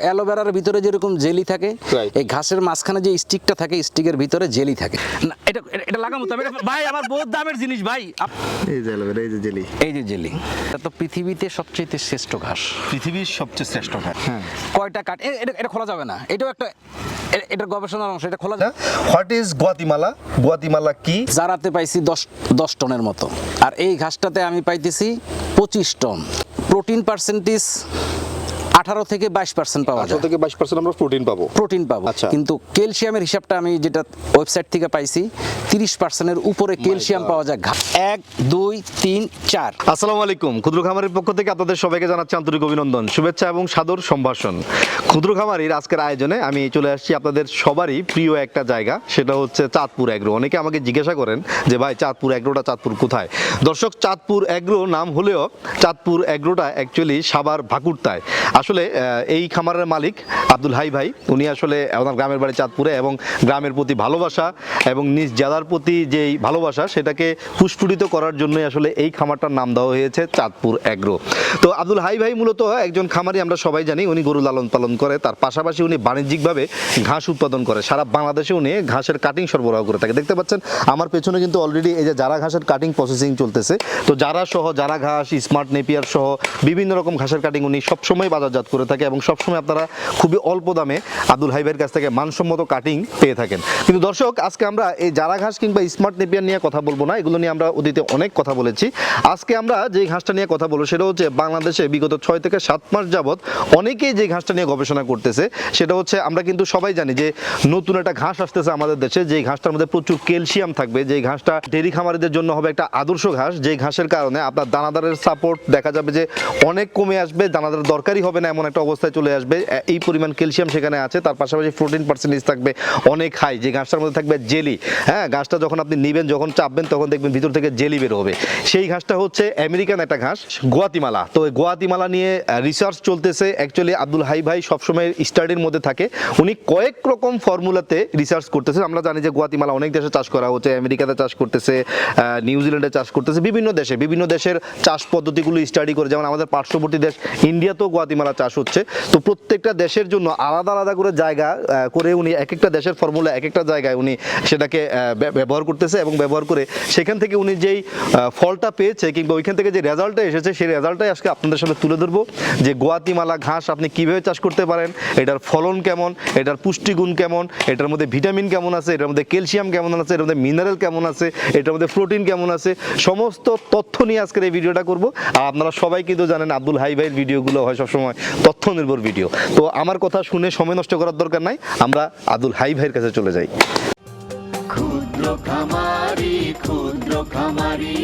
অ্যালোভেরার ভিতরে যেরকম জেলি থাকে এই ঘাসের মাঝখানে যে স্টিকটা থাকে স্টিকের ভিতরে জেলি থাকে। না এটা এটা- এটা লাগামো তো ভাই আমার বহুত দামের জিনিস ভাই। এই যে অ্যালোভেরা এই যে জেলি। এই যে জেলি। এটা তো পৃথিবীতে সবচেয়ে শ্রেষ্ঠ ঘাস। পৃথিবীর সবচেয়ে শ্রেষ্ঠ ঘাস। হ্যাঁ। কয়টা কাঠ? এটা এটা খোলা যাবে না। এটাও একটা এ- এটার গবেষণার অংশ এটা খোলা যাবে। হোয়াট ইজ গুয়াতিমালা গুয়াতিমালা কি? জারাতে পাইছি দশ দশ টনের মতো। আর এই ঘাসটাতে আমি পাইতেছি পঁচিশ টন। প্রোটিন পার্সেন্টেজ আঠারো থেকে বাইশ পার্সেন্ট পাওয়া যায়। থেকে বাইশ পার্সেন্ট আমরা প্রোটিন পাবো। প্রোটিন পাবো। আচ্ছা। কিন্তু ক্যালসিয়ামের হিসাবটা আমি যেটা ওয়েবসাইট থেকে পাইছি তিরিশ পার্সেন্টের উপরে ক্যালসিয়াম পাওয়া যায়। এক দুই তিন চার। আসসালামু আলাইকুম। ক্ষুদ্র খামারের পক্ষ থেকে আপনাদের সবাইকে জানাচ্ছি আন্তরিক অভিনন্দন শুভেচ্ছা এবং সাদর সম্ভাষণ। ক্ষুদ্র খামারির আজকের আয়োজনে আমি চলে আসছি আপনাদের সবারই প্রিয় একটা জায়গা সেটা হচ্ছে চাঁদপুর এগ্রো অনেকে আমাকে জিজ্ঞাসা করেন যে ভাই চাঁদপুর এগ্রোটা চাঁদপুর কোথায়? দর্শক চাঁদপুর এগ্রো নাম হলেও চাঁদপুর এগ্রোটা অ্যাকচুয়ালি সাবার ভাকুরতায়। আসলে আহ, এই খামারের মালিক আব্দুল হাই ভাই। উনি আসলে ওনার গ্রামের বাড়ি চাঁদপুরে এবং গ্রামের প্রতি ভালোবাসা এবং নিজ জেলার প্রতি যেই ভালোবাসা সেটাকে পুষ্পুরিত করার জন্যই আসলে এই খামারটার নাম দেওয়া হয়েছে চাঁদপুর অ্যাগ্রো। তো আব্দুল হাই ভাই মূলত একজন খামারি আমরা সবাই জানি উনি গরু লালন পালন করে। তার পাশাপাশি উনি বাণিজ্যিকভাবে ঘাস উৎপাদন করে। সারা বাংলাদেশে উনি ঘাসের কাটিং সরবরাহ করে থাকে। দেখতে পাচ্ছেন আমার পেছনে কিন্তু অলরেডি এই যে যারা ঘাসের কাটিং প্রসেসিং চলতেছে। তো যারা সহ যারা ঘাস স্মার্ট নেপিয়ার সহ বিভিন্ন রকম ঘাসের কাটিং উনি সবসময় বাজারজাত করে থাকে এবং সবসময় আপনারা খুবই অল্প দামে আব্দুল হাইবের কাছ থেকে মানসম্মত কাটিং পেয়ে থাকেন। কিন্তু দর্শক, আজকে আমরা এই যারা ঘাস কিংবা স্মার্ট নেপিয়ার নিয়ে কথা বলব না, এগুলো নিয়ে আমরা অতীতে অনেক কথা বলেছি। আজকে আমরা যে ঘাসটা নিয়ে কথা বলব সেটা হচ্ছে বাংলাদেশে বিগত ছয় থেকে সাত মাস যাবত অনেকেই যে ঘাসটা নিয়ে গবেষণা করতেছে, সেটা হচ্ছে আমরা কিন্তু সবাই জানি যে নতুন একটা ঘাস আসতেছে আমাদের দেশে যে ঘাসটার মধ্যে প্রচুর ক্যালসিয়াম থাকবে যে ঘাসটা ডেরি খামারিদের জন্য হবে একটা আদর্শ ঘাস যে ঘাসের কারণে আপনার দানাদারের সাপোর্ট দেখা যাবে যে অনেক কমে আসবে দানাদার দরকারই হবে না এমন একটা অবস্থায় চলে আসবে। এই পরিমাণ ক্যালসিয়াম সেখানে আছে, তার পাশাপাশি প্রোটিন পার্সেন্টেজ থাকবে অনেক হাই যে ঘাসটার মধ্যে থাকবে জেলি হ্যাঁ ঘাসটা যখন আপনি নিবেন, যখন চাপবেন, তখন দেখবেন ভিতর থেকে জেলি বের হবে। সেই ঘাসটা হচ্ছে আমেরিকান একটা ঘাস, গোয়াতিমালা। তো গোয়াতিমালা নিয়ে রিসার্চ চলতেছে। অ্যাকচুয়ালি আব্দুল হাই ভাই সবসময় স্টাডির মধ্যে থাকে। উনি কয়েক রকম ফর্মুলাতে রিসার্চ করতেছে। আমরা জানি যে গোয়াতিমালা অনেক দেশে চাষ করা হচ্ছে। আমেরিকাতে চাষ করতেছে নিউজিল্যান্ডে চাষ করতেছে, বিভিন্ন দেশে। বিভিন্ন দেশের চাষ পদ্ধতিগুলো স্টাডি করে। যেমন আমাদের পার্শ্ববর্তী দেশ ইন্ডিয়াতেও গোয়াতিমালা চাষ হচ্ছে। তো প্রত্যেকটা দেশের জন্য আলাদা আলাদা করে জায়গা করে উনি এক একটা দেশের ফর্মুলা এক একটা জায়গায় উনি সেটাকে ব্যবহার করতেছে এবং ব্যবহার করে সেখান থেকে উনি যেই ফলটা পেয়েছে কিংবা ওইখান থেকে যে রেজাল্টটা এসেছে সেই রেজাল্টটাই আজকে আপনাদের সামনে তুলে ধরবো। যে গোয়াতিমালা ঘাস আপনি কীভাবে চাষ করতে পারেন, এটার ফলন কেমন, এটার পুষ্টিগুণ কেমন, এটার মধ্যে ভিটামিন কেমন আছে, এটার মধ্যে ক্যালসিয়াম কেমন আছে, এটার মধ্যে মিনারেল কেমন আছে, এটার মধ্যে প্রোটিন কেমন আছে, সমস্ত তথ্য নিয়ে আজকের এই ভিডিওটা করব। আর আপনারা সবাই কিন্তু জানেন আব্দুল হাই ভাইয়ের ভিডিওগুলো হয় সবসময় তথ্য নির্ভর ভিডিও। তো আমার কথা শুনে সময় নষ্ট করার দরকার নাই আমরা আদুল হাই ভাইয়ের কাছে চলে যাই। ক্ষুদ্র খামারি ক্ষুদ্র খামারি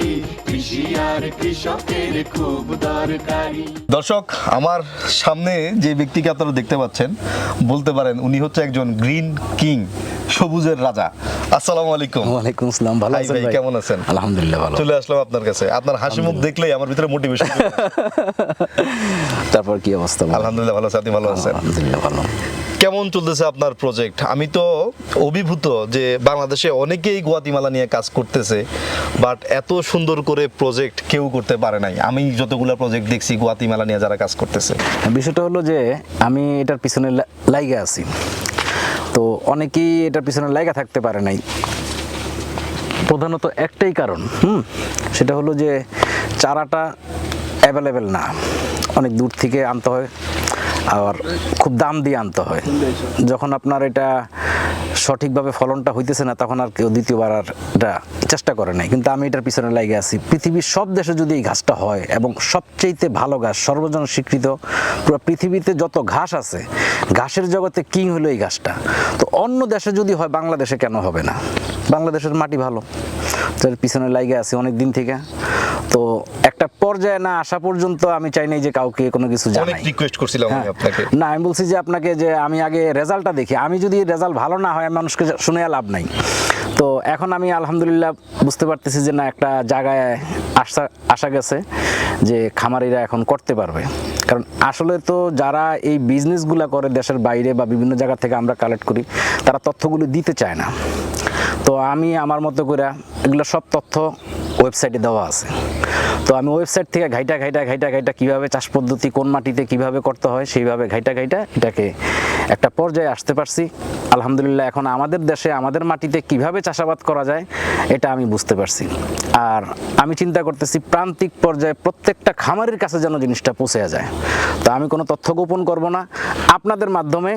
দর্শক আমার সামনে যে ব্যক্তিকে আপনারা দেখতে পাচ্ছেন বলতে পারেন উনি হচ্ছে একজন গ্রিন কিং। সবুজের রাজা। আসসালামু আলাইকুম। ওয়ালাইকুম আসসালাম ভালো আছেন ভাই, কেমন আছেন? আলহামদুলিল্লাহ ভালো। চলে আসলাম আপনার কাছে। আপনার হাসি মুখ দেখলেই আমার ভিতরে মোটিভেশন তারপর কি অবস্থা? আলহামদুলিল্লাহ ভালো আছি আপনি ভালো আছেন? আলহামদুলিল্লাহ ভালো। কেমন চলতেছে আপনার প্রজেক্ট আমি তো অভিভূত যে বাংলাদেশে অনেকেই গুয়াতিমালা নিয়ে কাজ করতেছে বাট এত সুন্দর করে প্রজেক্ট কেউ করতে পারে নাই। আমি যতগুলো প্রজেক্ট দেখছি গুয়াতিমালা নিয়ে যারা কাজ করতেছে। বিষয়টা হলো যে আমি এটার পিছনে লাইগা আছি। তো অনেকেই এটার পিছনে লেগা থাকতে পারে নাই। প্রধানত একটাই কারণ, হুম, সেটা হলো যে চারাটা অ্যাভেলেবেল না। অনেক দূর থেকে আনতে হয় আর খুব দাম দিয়ে আনতে হয়। যখন আপনার এটা সঠিকভাবে ফলনটা হইতেছে না, তখন আর কেউ দ্বিতীয়বার আর এটা চেষ্টা করে নাই। কিন্তু আমি এটার পিছনে লাগে আছি। পৃথিবীর সব দেশে যদি এই ঘাসটা হয় এবং সবচেয়েতে ভালো ঘাস সর্বজন স্বীকৃত পুরো পৃথিবীতে যত ঘাস আছে ঘাসের জগতে কিং হলো এই ঘাসটা। তো অন্য দেশে যদি হয় বাংলাদেশে কেন হবে না? বাংলাদেশের মাটি ভালো। তার পিছনে লাগে আছে অনেক দিন থেকে। তো একটা পর্যায়ে না আসা পর্যন্ত আমি চাই নাই যে কাউকে কোনো কিছু জানাই। অনেক রিকোয়েস্ট করছিলাম আমি হ্যাঁ। আপনাকে। না আমি বলছি যে আপনাকে যে আমি আগে রেজাল্টটা দেখি। আমি যদি রেজাল্ট ভালো না হয় মানুষকে শুনে লাভ নাই। তো এখন আমি আলহামদুলিল্লাহ বুঝতে পারতেছি যে না, একটা জায়গায় আসা আসা গেছে যে খামারিরা এখন করতে পারবে। কারণ আসলে তো যারা এই বিজনেসগুলো করে দেশের বাইরে বা বিভিন্ন জায়গা থেকে আমরা কালেক্ট করি, তারা তথ্যগুলো দিতে চায় না। তো আমি আমার মতো করে এগুলো সব তথ্য ওয়েবসাইটে দেওয়া আছে। তো আমি ওয়েবসাইট থেকে ঘাইটা ঘাইটা ঘাইটা ঘাইটা কীভাবে চাষ পদ্ধতি, কোন মাটিতে কীভাবে করতে হয়, সেইভাবে ঘাইটা ঘাইটা এটাকে একটা পর্যায়ে আসতে পারছি। আলহামদুলিল্লাহ, এখন আমাদের দেশে আমাদের মাটিতে কীভাবে চাষাবাদ করা যায়, এটা আমি বুঝতে পারছি। আর আমি চিন্তা করতেছি, প্রান্তিক পর্যায়ে প্রত্যেকটা খামারের কাছে যেন জিনিসটা পৌঁছে যায়। তো আমি কোনো তথ্য গোপন করব না। আপনাদের মাধ্যমে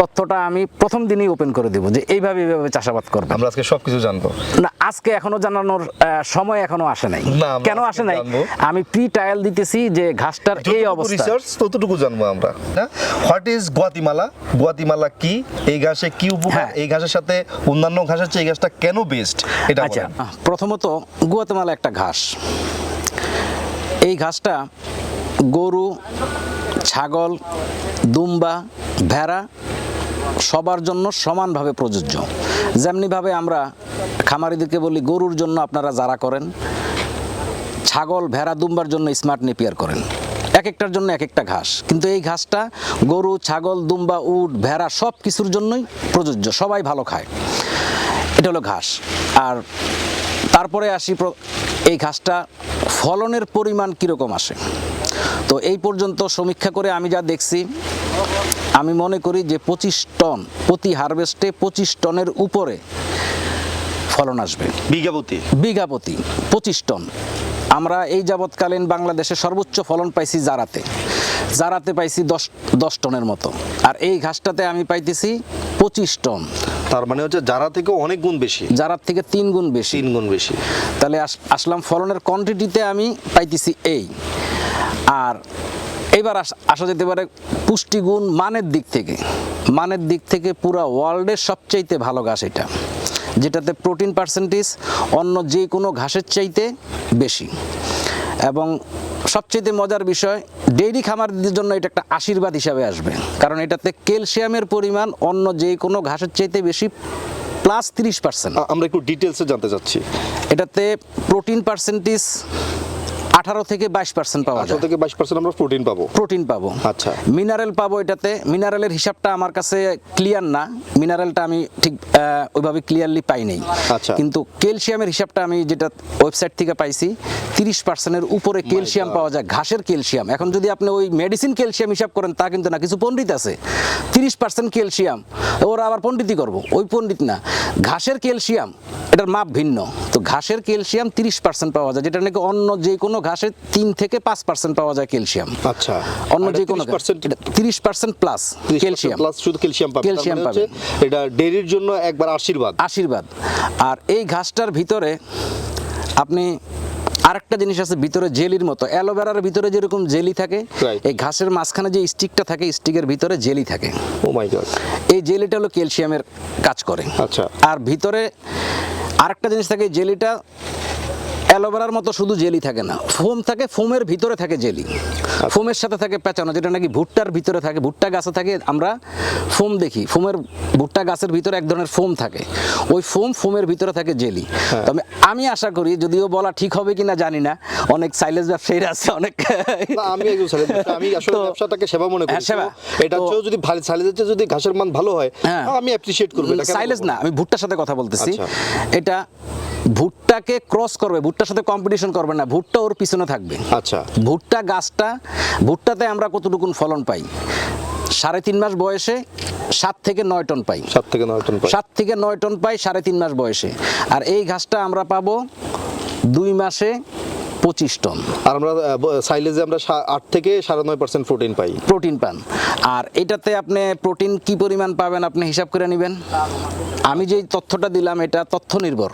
তথ্যটা আমি প্রথম দিনই ওপেন করে দেবো যে এইভাবে এইভাবে চাষাবাদ করবে। আমরা আজকে সবকিছু জানব। না আজকে এখনও জানানোর সময় এখনও আসে নাই। কেন আসে নাই? আমি প্রি ট্রায়াল দিতেছি যে ঘাসটার এই অবস্থা। রিসার্চ ততটুকু জানব আমরা হোয়াট ইজ গুয়াতিমালা গুয়াতিমালা কি? এই ঘাসে কি উপকার? হ্যাঁ। এই ঘাসের সাথে অন্যান্য ঘাসের চেয়ে এই ঘাসটা কেন বেস্ট এটা আচ্ছা প্রথমত গুয়াতেমালা একটা ঘাস। এই ঘাসটা গরু ছাগল দুম্বা ভেড়া সবার জন্য সমানভাবে প্রযোজ্য। যেমনিভাবে আমরা খামারিদেরকে বলি, গরুর জন্য আপনারা যারা করেন, ছাগল, ভেড়া দুম্বার জন্য স্মার্ট নেপিয়ার করেন। এক একটার জন্য এক একটা ঘাস। কিন্তু এই ঘাসটা গরু, ছাগল, দুম্বা, উট, ভেড়া সব কিছুর জন্যই প্রযোজ্য। সবাই ভালো খায়। এটা হলো ঘাস। আর তারপরে আসি এই ঘাসটা ফলনের পরিমাণ কীরকম আসে? তো এই পর্যন্ত সমীক্ষা করে আমি যা দেখছি আমি মনে করি যে পঁচিশ টন প্রতি হারভেস্টে পঁচিশ টনের উপরে ফলন আসবে। বিঘাপতি? বিঘা প্রতি পঁচিশ টন। আমরা এই যাবৎকালীন বাংলাদেশে সর্বোচ্চ ফলন পাইছি জারাতে। জারাতে পাইছি দশ দশ টনের মতো। আর এই ঘাসটাতে আমি পাইতেছি পঁচিশ টন। তার মানে হচ্ছে যারা থেকে অনেক গুণ বেশি। জারার থেকে তিন গুণ বেশি। তিন গুণ বেশি। তাহলে আস- আসলাম ফলনের কোয়ান্টিটিতে আমি পাইতেছি এই। আর এবার আস- আসা যেতে পারে পুষ্টিগুণ মানের দিক থেকে। মানের দিক থেকে পুরো ওয়ার্ল্ডের সবচাইতে ভালো ঘাস এটা যেটাতে প্রোটিন পার্সেন্টেজ অন্য যে কোনো ঘাসের চাইতে বেশি। এবং সবচেয়ে মজার বিষয় ডেইরি খামারদের জন্য এটা একটা আশীর্বাদ হিসাবে আসবে কারণ এটাতে ক্যালসিয়ামের পরিমাণ অন্য যে কোনো ঘাসের চাইতে বেশি প্লাস তিরিশ পার্সেন্ট আমরা একটু ডিটেলসে জানতে চাচ্ছি। এটাতে প্রোটিন পার্সেন্টেজ আঠারো থেকে বাইশ পার্সেন্ট পাওয়া যায়। থেকে বাইশ পার্সেন্ট আমরা প্রোটিন পাবো। প্রোটিন পাবো। আচ্ছা। মিনারেল পাবো এটাতে। মিনারেলের হিসাবটা আমার কাছে ক্লিয়ার না। মিনারেলটা আমি ঠিক ওইভাবে ক্লিয়ারলি পাই নাই। আচ্ছা। কিন্তু ক্যালসিয়ামের হিসাবটা আমি যেটা ওয়েবসাইট থেকে পাইছি তিরিশ পার্সেন্টের উপরে ক্যালসিয়াম পাওয়া যায় ঘাসের ক্যালসিয়াম এখন যদি আপনি ওই মেডিসিন ক্যালসিয়াম হিসাব করেন তা কিন্তু না কিছু পণ্ডিত আছে। তিরিশ পার্সেন্ট ক্যালসিয়াম ওরা আবার পণ্ডিতই করব ওই পণ্ডিত না। ঘাসের ক্যালসিয়াম এটার মাপ ভিন্ন। তো ঘাসের ক্যালসিয়াম তিরিশ পার্সেন্ট পাওয়া যায় যেটা নাকি অন্য যে কোনো ঘাসের তিন থেকে পাঁচ পার্সেন্ট পাওয়া যায় ক্যালসিয়াম আচ্ছা। অন্য যে কোনো তিরিশ পার্সেন্ট প্লাস ক্যালসিয়াম প্লাস শুধু ক্যালসিয়াম পাবে। ক্যালসিয়াম ক্যালসিয়াম হচ্ছে এটা ডেরির জন্য একবার আশীর্বাদ। আশীর্বাদ। আর এই ঘাসটার ভিতরে আপনি আরেকটা জিনিস আছে ভিতরে জেলির মতো। অ্যালোভেরার ভিতরে যেরকম জেলি থাকে এই ঘাসের মাঝখানে যে স্টিকটা থাকে স্টিকের ভিতরে জেলি থাকে। ও মাই গড এই জেলিটা হলো ক্যালসিয়ামের কাজ করে। আচ্ছা। আর ভিতরে আরেকটা জিনিস থাকে জেলিটা অ্যালোভেরার মতো শুধু জেলি থাকে না ফোম থাকে ফোমের ভিতরে থাকে জেলি। ফোমের সাথে থাকে পেঁচানো যেটা নাকি ভুট্টার ভিতরে থাকে ভুট্টা গাছে থাকে আমরা ফোম দেখি ফোমের ভুট্টা গাছের ভিতরে এক ধরনের ফোম থাকে। ওই ফোম ফোমের ভিতরে থাকে জেলি। তবে আমি আশা করি যদিও বলা ঠিক হবে কিনা জানি না অনেক সাইলেজ ব্যবসায়ীরা আছে অনেক আমি একজন আমি আসলে ব্যবসাটাকে সেবা মনে করি। হ্যাঁ, সেবা। এটা হচ্ছে যদি ভালো সাইলেজের চেয়ে যদি ঘাসের মান ভালো হয় হ্যাঁ। আমি অ্যাপ্রিশিয়েট করব সাইলেজ না আমি ভুট্টার সাথে কথা বলতেছি। আচ্ছা। এটা ভুট্টাকে ক্রস করবে ভুট্টার সাথে কম্পিটিশন করবে না ভুট্টা ওর পিছনে থাকবে। আচ্ছা। ভুট্টা গাছটা ভুট্টাতে আমরা কতটুকুন ফলন পাই? সাড়ে তিন মাস বয়সে সাত থেকে নয় টন পাই। সাত থেকে নয় টন পাই। সাত থেকে নয় টন পাই সাড়ে তিন মাস বয়সে। আর এই ঘাসটা আমরা পাবো দুই মাসে পঁচিশ টন। আর আমরা সাইলেজে আমরা আট থেকে সাড়ে নয় পার্সেন্ট প্রোটিন পাই। প্রোটিন পান। আর এটাতে আপনি প্রোটিন কি পরিমাণ পাবেন আপনি হিসাব করে নেবেন? আমি যেই তথ্যটা দিলাম এটা তথ্য নির্ভর।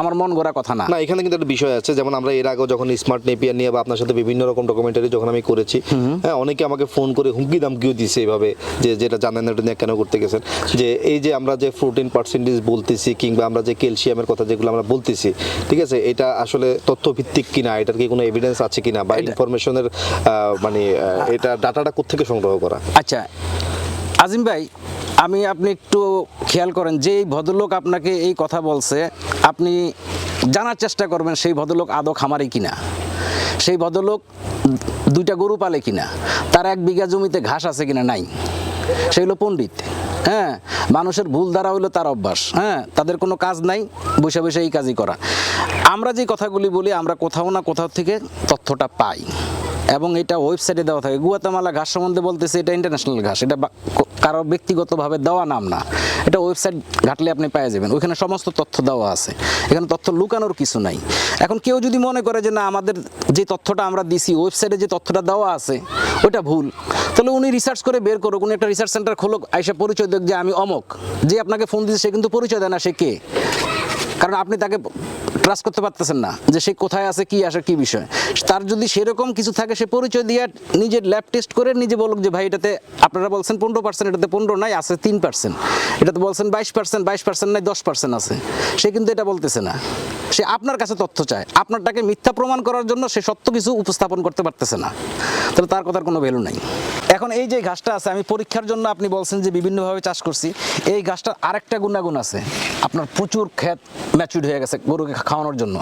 আমার মন গড়া কথা না। না এখানে কিন্তু একটা বিষয় আছে যেমন আমরা এর আগেও যখন স্মার্ট নেপিয়ার নিয়ে বা আপনার সাথে বিভিন্ন রকম ডকুমেন্টারি যখন আমি করেছি হ্যাঁ অনেকে আমাকে ফোন করে হুমকি দামকিও দিছে এইভাবে যে যেটা জানেন না এটা নিয়ে কেন করতে গেছেন। যে এই যে আমরা যে প্রোটিন পার্সেন্টেজ বলতেছি কিংবা আমরা যে ক্যালসিয়ামের কথা যেগুলো আমরা বলতেছি ঠিক আছে এটা আসলে তথ্যভিত্তিক কিনা এটার কি কোনো এভিডেন্স আছে কিনা বা ইনফরমেশনের মানে এটা ডাটাটা কোথেকে সংগ্রহ করা? আচ্ছা আজিম ভাই আমি আপনি একটু খেয়াল করেন যে এই ভদ্রলোক আপনাকে এই কথা বলছে আপনি জানার চেষ্টা করবেন সেই ভদ্রলোক আদৌ খামারি কিনা? সেই ভদ্রলোক দুইটা গরু পালে কিনা? তার এক বিঘা জমিতে ঘাস আছে কিনা নাই? সেই হলো পণ্ডিত হ্যাঁ? মানুষের ভুল দ্বারা হইল তার অভ্যাস হ্যাঁ? তাদের কোনো কাজ নাই বসে বসে এই কাজই করা। আমরা যে কথাগুলি বলি, আমরা কোথাও না কোথাও থেকে তথ্যটা পাই। এবং এটা ওয়েবসাইটে দেওয়া থাকে। গুয়াতামালা ঘাস সম্বন্ধে বলতেছে, এটা ইন্টারন্যাশনাল ঘাস। এটা কারও ব্যক্তিগতভাবে দেওয়া নাম না। এটা ওয়েবসাইট ঘাটলে আপনি পেয়ে যাবেন। ওইখানে সমস্ত তথ্য দেওয়া আছে। এখানে তথ্য লুকানোর কিছু নাই। এখন কেউ যদি মনে করে যে, না, আমাদের যে তথ্যটা আমরা দিছি, ওয়েবসাইটে যে তথ্যটা দেওয়া আছে ওটা ভুল। তাহলে উনি রিসার্চ করে বের করুক। উনি একটা রিসার্চ সেন্টার খোলক, আইসা পরিচয় দেখ যে, আমি অমক। যে আপনাকে ফোন দিচ্ছে সে কিন্তু পরিচয় দেয় না, সে কে? কারণ আপনি তাকে ট্রাস্ট করতে পারতেছেন না যে সে কোথায় আছে, কি আসে কি বিষয়। তার যদি সেরকম কিছু থাকে, সে পরিচয় দিয়ে নিজের ল্যাব টেস্ট করে নিজে বলুক যে, ভাই, এটাতে আপনারা বলছেন পনেরো পার্সেন্ট এটাতে পনেরো নাই, আছে তিন পার্সেন্ট এটাতে বলছেন বাইশ পার্সেন্ট বাইশ পার্সেন্ট নাই, দশ পার্সেন্ট আছে। সে কিন্তু এটা বলতেছে না। সে আপনার কাছে তথ্য চায়। আপনারটাকে মিথ্যা প্রমাণ করার জন্য সে সত্য কিছু উপস্থাপন করতে পারতেছে না। তাহলে তার কথার কোনো ভ্যালু নাই। এখন এই যে ঘাসটা আছে আমি পরীক্ষার জন্য আপনি বলছেন যে বিভিন্নভাবে চাষ করছি। এই ঘাসটার আরেকটা গুণাগুণ আছে। আপনার প্রচুর ক্ষেত ম্যাচুড হয়ে গেছে গরুকে খাওয়ানোর জন্য।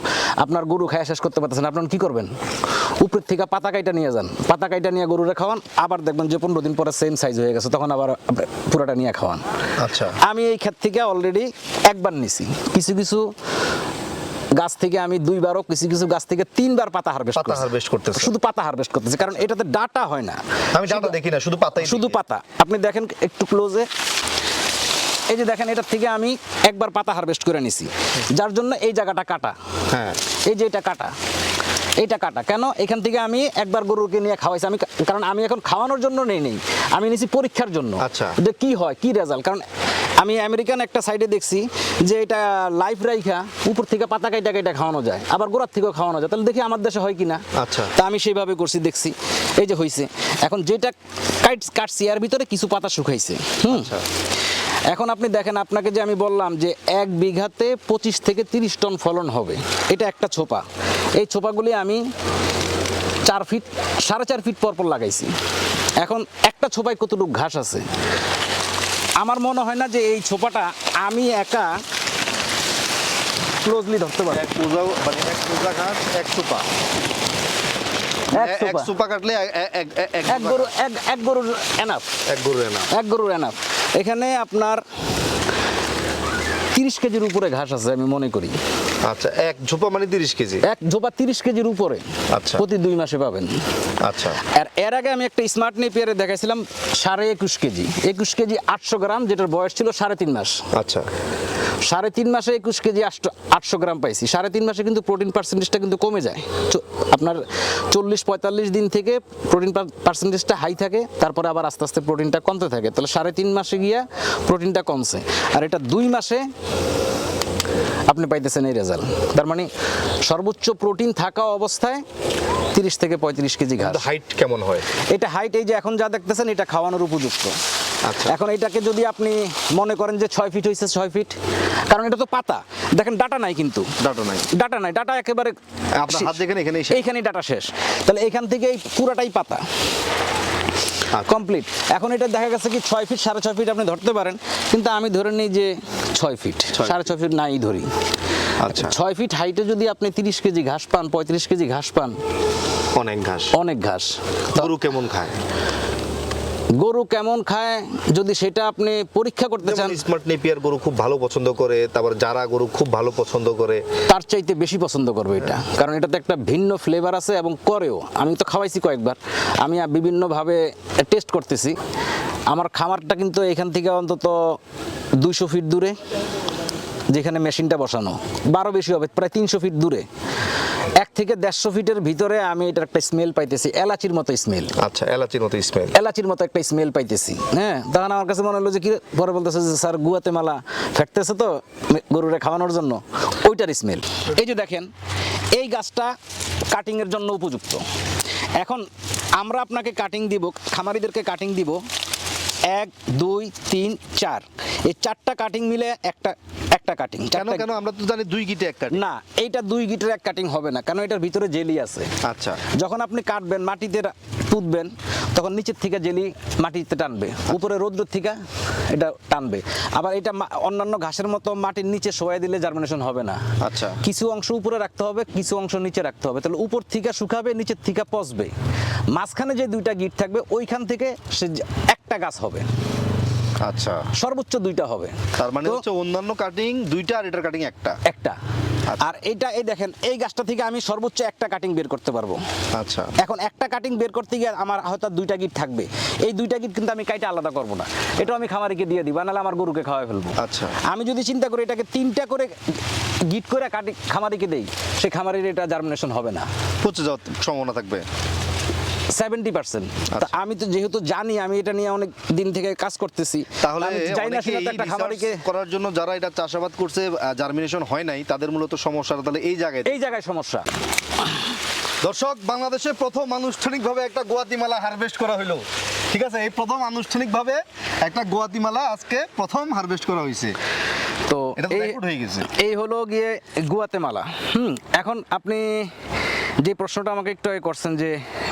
আপনার গরু খাওয়া শেষ করতে পারতেছেন আপনার কি করবেন? উপর থেকে পাতা কাইটা নিয়ে যান। পাতা কাইটা নিয়ে গরুরে খাওয়ান আবার দেখবেন যে পনেরো দিন পরে সেম সাইজ হয়ে গেছে তখন আবার পুরোটা নিয়ে খাওয়ান। আচ্ছা। আমি এই ক্ষেত থেকে অলরেডি একবার নিছি। কিছু কিছু গাছ থেকে আমি দুইবারও কিছু কিছু গাছ থেকে তিনবার পাতা হারভেস্ট পাতা হারভেস্ট করতেছে। শুধু পাতা হারভেস্ট করতেছে কারণ এটাতে ডাটা হয় না। আমি ডাটা দেখি না শুধু পাতাই শুধু পাতা। আপনি দেখেন একটু ক্লোজে এই যে দেখেন এটার থেকে আমি একবার পাতা হারভেস্ট করে নিছি। যার জন্য এই জায়গাটা কাটা। হ্যাঁ। এই যে এটা কাটা। এইটা কাটা। কেন? এখান থেকে আমি একবার গরুকে নিয়ে খাওয়াইছি। আমি কারণ আমি এখন খাওয়ানোর জন্য নেই নেই। আমি নিছি পরীক্ষার জন্য। আচ্ছা। কি হয় কি রেজাল্ট কারণ আমি আমেরিকান একটা সাইডে দেখছি যে এটা লাইফ রাইখা উপর থেকে পাতা কাইটা কাইটা খাওয়ানো যায়। আবার গোড়ার থেকেও খাওয়ানো যায়। তাহলে দেখি আমার দেশে হয় কিনা। আচ্ছা। তা আমি সেইভাবে করছি দেখছি। এই যে হয়েছে এখন যেটা কাট কাটছি এর ভিতরে কিছু পাতা শুকাইছে। হুম? আচ্ছা। এখন আপনি দেখেন আপনাকে যে আমি বললাম যে এক বিঘাতে পঁচিশ থেকে তিরিশ টন ফলন হবে। এটা একটা ছোপা। এই ছোপাগুলি আমি চার ফিট সাড়ে চার ফিট পর পর লাগাইছি। এখন একটা ছোপায় কতটুকু ঘাস আছে? আমার মনে হয় না যে এই ছোপাটা আমি একা ক্লোজলি ধরতে পারি এক পূজা মানে এক পূজা ঘাস এক ছোপা। সুপা কাটলে এক- এক- এক- এক- এক এক গরু এক এক গরুর এনাফ এক গরুর এনাফ এখানে আপনার তিরিশ কেজির উপরে ঘাস আছে আমি মনে করি। আচ্ছা এক ঝোপা মানে তিরিশ কেজি? এক ঝোপা তিরিশ কেজির উপরে আচ্ছা। প্রতি দুই মাসে পাবেন। আচ্ছা। আর এর আগে আমি একটা স্মার্ট নেপিয়ারে দেখাইছিলাম সাড়ে একুশ কেজি। একুশ কেজি আটশো গ্রাম যেটার বয়স ছিল সাড়ে তিন মাস। আচ্ছা। সাড়ে তিন মাসে একুশ কেজি আটশো গ্রাম পাইছি। সাড়ে তিন মাসে কিন্তু প্রোটিন পার্সেন্টেজটা কিন্তু কমে যায়। আপনার চল্লিশ পঁয়তাল্লিশ দিন থেকে প্রোটিন পার্সেন্টেজটা হাই থাকে তারপরে আবার আস্তে আস্তে প্রোটিনটা কমতে থাকে। তাহলে সাড়ে তিন মাসে গিয়া প্রোটিনটা কমছে। আর এটা দুই মাসে আপনি পাইতেছেন এই রেজাল্ট। তার মানে সর্বোচ্চ প্রোটিন থাকা অবস্থায় তিরিশ থেকে পঁয়ত্রিশ কেজি ঘাস। হাইট কেমন হয়? এটা হাইট এই যে এখন যা দেখতেছেন এটা খাওয়ানোর উপযুক্ত। আচ্ছা। এখন এটাকে যদি আপনি মনে করেন যে ছয় ফিট হয়েছে ছয় ফিট কারণ এটা তো পাতা। দেখেন ডাটা নাই কিন্তু। ডাটা নাই। ডাটা নাই। ডাটা একেবারে আপনার শেষ। হাত যেখানে এখানেই এইখানেই ডাটা শেষ। তাহলে এখান থেকে এই পুরাটাই পাতা। কমপ্লিট এখন এটা দেখা গেছে কি ছয় ফিট সাড়ে ছয় ফিট আপনি ধরতে পারেন। কিন্তু আমি ধরে নিই যে ছয় ফিট সাড়ে ছয় ফিট নাই ধরি। আচ্ছা। ছয় ফিট হাইটে যদি আপনি তিরিশ কেজি ঘাস পান পঁয়ত্রিশ কেজি ঘাস পান অনেক ঘাস। অনেক ঘাস। গরু কেমন খায়? গরু কেমন খায়? যদি সেটা আপনি পরীক্ষা করতে চান। স্মার্ট নেপিয়ার গরু খুব ভালো পছন্দ করে তারপর যারা গরু খুব ভালো পছন্দ করে। তার চাইতে বেশি পছন্দ করবে এটা। কারণ এটাতে একটা ভিন্ন ফ্লেভার আছে এবং করেও। আমি তো খাওয়াইছি কয়েকবার। আমি বিভিন্নভাবে টেস্ট করতেছি। আমার খামারটা কিন্তু এখান থেকে অন্তত দুইশো ফিট দূরে যেখানে মেশিনটা বসানো। বারো বেশি হবে প্রায় তিনশো ফিট দূরে। এক থেকে দেড়শো ফিটের ভিতরে আমি এটার একটা স্মেল পাইতেছি এলাচির মতো স্মেল আচ্ছা এলাচির মতো স্মেল এলাচির মতো একটা স্মেল পাইতেছি হ্যাঁ? তখন আমার কাছে মনে হলো যে কি পরে বলতেছে যে স্যার গুয়াতে মালা ফেটতেছে তো গরুরে খাওয়ানোর জন্য। ওইটার স্মেল এই যে দেখেন এই গাছটা কাটিংয়ের জন্য উপযুক্ত। এখন আমরা আপনাকে কাটিং দিব খামারিদেরকে কাটিং দিব এক দুই তিন চার। এই চারটা কাটিং মিলে একটা একটা কাটিং কেন কেন? আমরা তো জানি দুই গিটে এক কাটি না এইটা দুই গিটের এক কাটিং হবে না কারণ এটার ভিতরে জেলি আছে? আচ্ছা। যখন আপনি কাটবেন মাটিতে পুঁতবেন তখন নিচের থেকে জেলি মাটিতে টানবে। উপরে রৌদ্র থেকে এটা টানবে। আবার এটা অন্যান্য ঘাসের মতো মাটির নিচে শোয়া দিলে জার্মিনেশন হবে না। আচ্ছা। কিছু অংশ উপরে রাখতে হবে কিছু অংশ নিচে রাখতে হবে। তাহলে উপর থেকে শুকাবে নিচের থেকে পচবে। মাঝখানে যে দুইটা গিট থাকবে ওইখান থেকে সে একটা গাছ হবে। আচ্ছা। সর্বোচ্চ দুইটা হবে। তার মানে হচ্ছে অন্যান্য কাটিং দুইটা আর এটার কাটিং একটা। একটা। আর এইটা এই দেখেন এই গাছটা থেকে আমি সর্বোচ্চ একটা কাটিং বের করতে পারব। আচ্ছা। এখন একটা কাটিং বের করতে গিয়ে আমার হয়তো দুইটা গিট থাকবে। এই দুইটা গিট কিন্তু আমি কাইটা আলাদা করব না। এটা আমি খামারিকে দিয়ে দিব নাহলে আমার গরুকে খাওয়াই ফেলব। আচ্ছা। আমি যদি চিন্তা করি এটাকে তিনটা করে গিট করে কাটি খামারিকে দেই সেই খামারির এটা জার্মিনেশন হবে না। পচে যাওয়ার সম্ভাবনা থাকবে? Seventy percent. আচ্ছা। আমি তো যেহেতু জানি আমি এটা নিয়ে অনেক দিন থেকে কাজ করতেছি। তাহলে করার জন্য যারা এটা চাষাবাদ করছে জার্মিনেশন হয় নাই তাদের মূলত সমস্যাটা তাহলে এই জায়গায়। এই জায়গায় সমস্যা। দর্শক বাংলাদেশে প্রথম আনুষ্ঠানিকভাবে একটা গোয়াতিমালা হারভেস্ট করা হলো ঠিক আছে? এই প্রথম আনুষ্ঠানিকভাবে একটা গোয়াতিমালা আজকে প্রথম হারভেস্ট করা হয়েছে তো। এই হলো গিয়ে গুয়াতেমালা। হুম এখন আপনি যে প্রশ্নটা আমাকে একটু আগে করছেন যে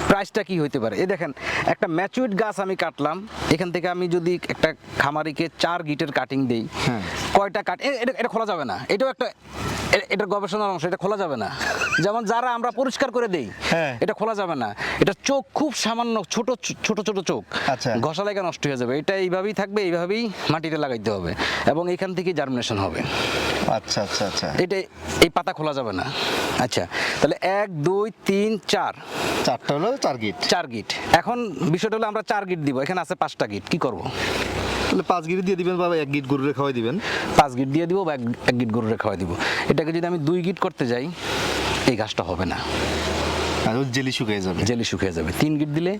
প্রাইসটা কি হইতে পারে। এ দেখেন একটা ম্যাচুইড গাছ আমি কাটলাম। এখান থেকে আমি যদি একটা খামারিকে চার গিটের কাটিং দেই হ্যাঁ। কয়টা কাট এটা এটা খোলা যাবে না। এটাও একটা এ- এটার গবেষণার অংশ এটা খোলা যাবে না। যেমন যারা আমরা পরিষ্কার করে দেই হ্যাঁ। এটা খোলা যাবে না। এটা চোখ খুব সামান্য ছোট ছোট ছোট চোখ। আচ্ছা। ঘষা লেগে নষ্ট হয়ে যাবে। এটা এইভাবেই থাকবে এইভাবেই মাটিতে লাগাইতে হবে এবং এখান থেকে জার্মিনেশন হবে। আচ্ছা আচ্ছা আচ্ছা। এটা এই পাতা খোলা যাবে না। আচ্ছা তাহলে এক দুই তিন চার। চারটা হলো চার গিট চার গিট এখন বিষয়টা হলো আমরা চার গিট দিব এখানে আছে পাঁচটা গিট কি করব? তাহলে পাঁচ গিট দিয়ে দিবেন বা এক গিট গরুরে খাওয়াই দিবেন? পাঁচ গিট দিয়ে দিব বা এক গিট গরুরে খাওয়াই দিব। এটাকে যদি আমি দুই গিট করতে যাই এই গাছটা হবে না। আর জেলি শুকিয়ে যাবে। জেলি শুকিয়ে যাবে। তিন গিট দিলে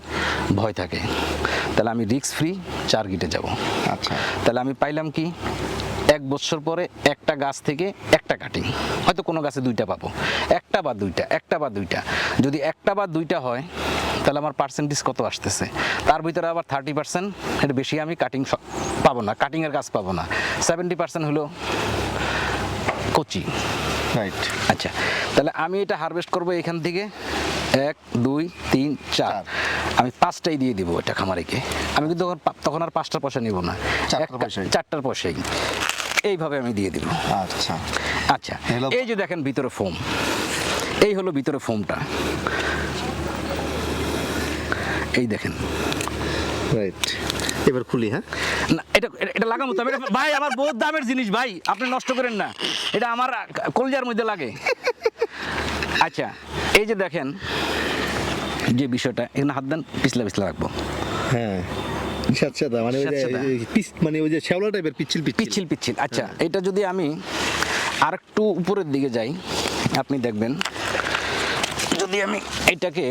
ভয় থাকে। তাহলে আমি রিস্ক ফ্রি চার গিটে যাব। আচ্ছা। তাহলে আমি পাইলাম কি এক বছর পরে একটা গাছ থেকে একটা কাটিং হয়তো কোনো গাছে দুইটা পাবো। একটা বা দুইটা একটা বা দুইটা। যদি একটা বা দুইটা হয় তাহলে আমার পার্সেন্টেজ কত আসতেছে? তার ভিতরে আবার থার্টি পার্সেন্ট এর বেশি আমি কাটিং পাবো না কাটিংয়ের গাছ পাবো না। সেভেন্টি পার্সেন্ট হলো কচি। রাইট আচ্ছা তাহলে আমি এটা হারভেস্ট করব এখান থেকে। এক দুই তিন চার। আমি পাঁচটাই দিয়ে দিব এটা খামারিকে। আমি কিন্তু তখন তখন আর পাঁচটার পয়সা নিব না। চারটার পয়সাই এইভাবে আমি দিয়ে দিব। আচ্ছা। আচ্ছা এই যে দেখেন ভিতরে ফোম এই হলো ভিতরে ফোমটা এই দেখেন। রাইট এবার খুলি হ্যাঁ? না এটা এটা- লাগামো তো ভাই আমার বহুত দামের জিনিস ভাই আপনি নষ্ট করেন না। এটা আমার কলজার মধ্যে লাগে। আচ্ছা এই যে দেখেন যে বিষয়টা এখানে হাত দেন পিছলা পিছলা রাখব। হ্যাঁ মানে ওই যে মানে ওই যে শ্যাওলা টাইপের পিচ্ছিল পিচ্ছিল। পিচ্ছিল পিচ্ছিল। আচ্ছা এটা যদি আমি আরেকটু উপরের দিকে যাই আপনি দেখবেন যদি আমি এটাকে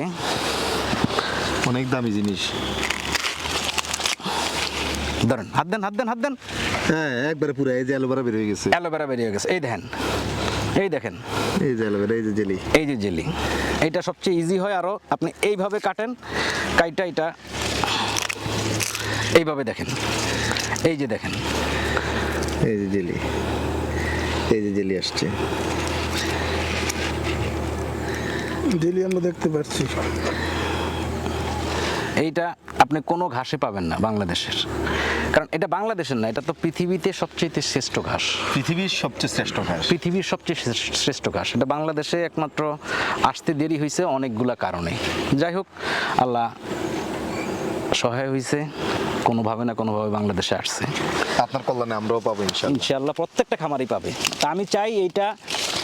অনেক দামি জিনিস। ধরেন হাত দেন হাত দেন হাত দেন। হ্যাঁ একবারে পুরো এই যে অ্যালোভেরা বের হয়ে গেছে। অ্যালোভেরা বেরিয়ে গেছে। এই দেখেন এই দেখেন। এই যে অ্যালোভেরা এই যে জেলি। এই যে জেলি। এইটা সবচেয়ে ইজি হয় আরও আপনি এইভাবে কাটেন কাইটা এটা এইভাবে দেখেন। এই যে দেখেন। এই যে জেলি। এই যে জেলি আসছে। ডেলি আমরা দেখতে পাচ্ছি। এইটা আপনি কোনো ঘাসে পাবেন না বাংলাদেশের। কারণ এটা বাংলাদেশের না এটা তো পৃথিবীতে সবচেয়ে শ্রেষ্ঠ ঘাস। পৃথিবীর সবচেয়ে শ্রেষ্ঠ ঘাস। পৃথিবীর সবচেয়ে শ্রেষ্ঠ- ঘাস। এটা বাংলাদেশে একমাত্র আসতে দেরি হয়েছে অনেকগুলা কারণে যাই হোক আল্লাহ সহায় হয়েছে কোনোভাবে না কোনোভাবে বাংলাদেশে আসছে। আপনার কল্যাণে আমরাও পাবো ইনশাআল্লাহ প্রত্যেকটা খামারই পাবে। তা আমি চাই এইটা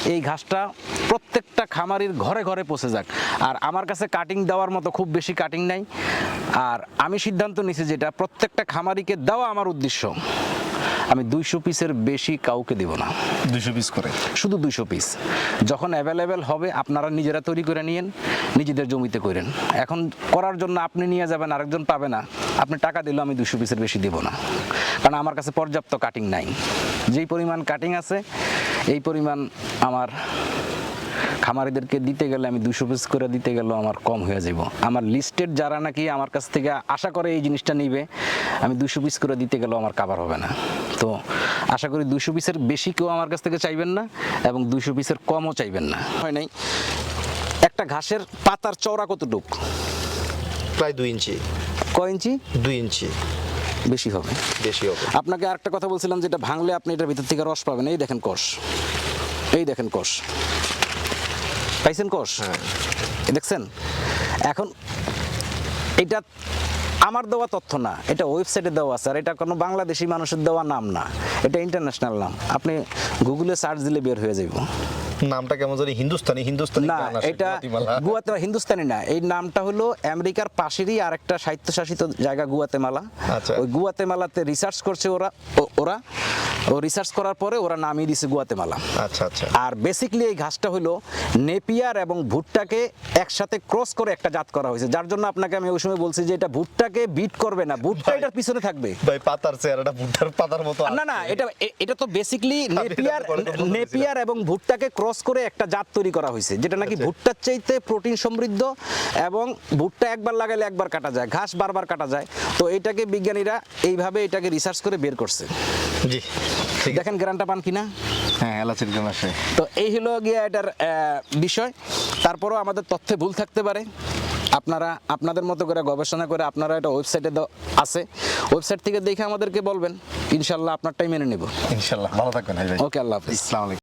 এই ঘাসটা প্রত্যেকটা খামারির ঘরে ঘরে পচে যাক। আর আমার কাছে কাটিং দেওয়ার মতো খুব বেশি কাটিং নাই। আর আমি সিদ্ধান্ত নিছি যেটা প্রত্যেকটা খামারিকে দেওয়া আমার উদ্দেশ্য। আমি দুইশো পিসের বেশি কাউকে দেব না। দুশো পিস করে? শুধু দুইশো পিস। যখন অ্যাভেলেবেল হবে আপনারা নিজেরা তৈরি করে নিয়েন নিজেদের জমিতে করেন। এখন করার জন্য আপনি নিয়ে যাবেন আরেকজন পাবে না। আপনি টাকা দিলেও আমি দুশো পিসের বেশি দেব না। কারণ আমার কাছে পর্যাপ্ত কাটিং নাই। যেই পরিমাণ কাটিং আছে এই পরিমাণ আমার খামারিদেরকে দিতে গেলে আমি দুশো পিস করে দিতে গেলেও আমার কম হয়ে যাব আমার লিস্টেড যারা নাকি আমার কাছ থেকে আশা করে এই জিনিসটা নিবে আমি দুশো পিস করে দিতে গেলেও আমার কাবার হবে না। তো আশা করি দুশো পিসের বেশি কেউ আমার কাছ থেকে চাইবেন না এবং দুশো পিসের কমও চাইবেন না। হয় নাই? একটা ঘাসের পাতার চওড়া কতটুক? প্রায় দুই ইঞ্চি। কয় ইঞ্চি? দুই ইঞ্চি। বেশি হবে। বেশি হবে। আপনাকে আরেকটা কথা বলছিলাম যেটা ভাঙলে আপনি এটার ভিতর থেকে রস পাবেন। এই দেখেন কষ। এই দেখেন কষ। পাইছেন কষ? এই দেখছেন? এখন এটা আমার দেওয়া তথ্য না এটা ওয়েবসাইটে দেওয়া আছে আর এটা কোনো বাংলাদেশি মানুষের দেওয়া নাম না এটা ইন্টারন্যাশনাল নাম। আপনি গুগলে সার্চ দিলে বের হয়ে যাইব। নামটা কেমন জানি হিন্দুস্তানি হিন্দুস্তানি না এটা গুয়াতিমালা। গুয়াতে হিন্দুস্তানি না এই নামটা হলো আমেরিকার পাশেরই আরেকটা স্বায়ত্তশাসিত জায়গা গুয়াতেমালা। আচ্ছা। ওই গুয়াতেমালাতে রিসার্চ করছে ওরা ওরা ও রিসার্চ করার পরে ওরা নামিয়ে দিছে গুয়াতেমালা। আচ্ছা আচ্ছা। আর বেসিকলি এই ঘাসটা হলো নেপিয়ার এবং ভুট্টাকে একসাথে ক্রস করে একটা জাত করা হয়েছে। যার জন্য আপনাকে আমি ওই সময় বলছি যে এটা ভুট্টাকে বিট করবে না ভুট্টা এটার পিছনে থাকবে। ভাই পাতার চেহারাটা ভুট্টার পাতার মতো না না এটা এটা তো বেসিকলি নেপিয়ার নেপিয়ার এবং ভুট্টাকে ক্রস করে একটা জাত তৈরি করা হয়েছে যেটা নাকি আচ্ছা। ভুট্টার চাইতে প্রোটিন সমৃদ্ধ এবং ভুট্টা একবার লাগালে একবার কাটা যায় ঘাস বারবার কাটা যায়। তো এটাকে বিজ্ঞানীরা এইভাবে এটাকে রিসার্চ করে বের করছে। জি দেখেন গ্রানটা পান কিনা? হ্যাঁ এলাচির গান আসে তো এই হলো গিয়ে এটার বিষয়। তারপরেও আমাদের তথ্যে ভুল থাকতে পারে। আপনারা আপনাদের মতো করে গবেষণা করে আপনারা এটা ওয়েবসাইটে আছে। ওয়েবসাইট থেকে দেখে আমাদেরকে বলবেন। ইনশাল্লাহ আপনারটাই মেনে নেব। ইনশাল্লাহ ভালো থাকবেন ভাই। ওকে আল্লাহ হাফিজ। আসসালামু আলাইকুম।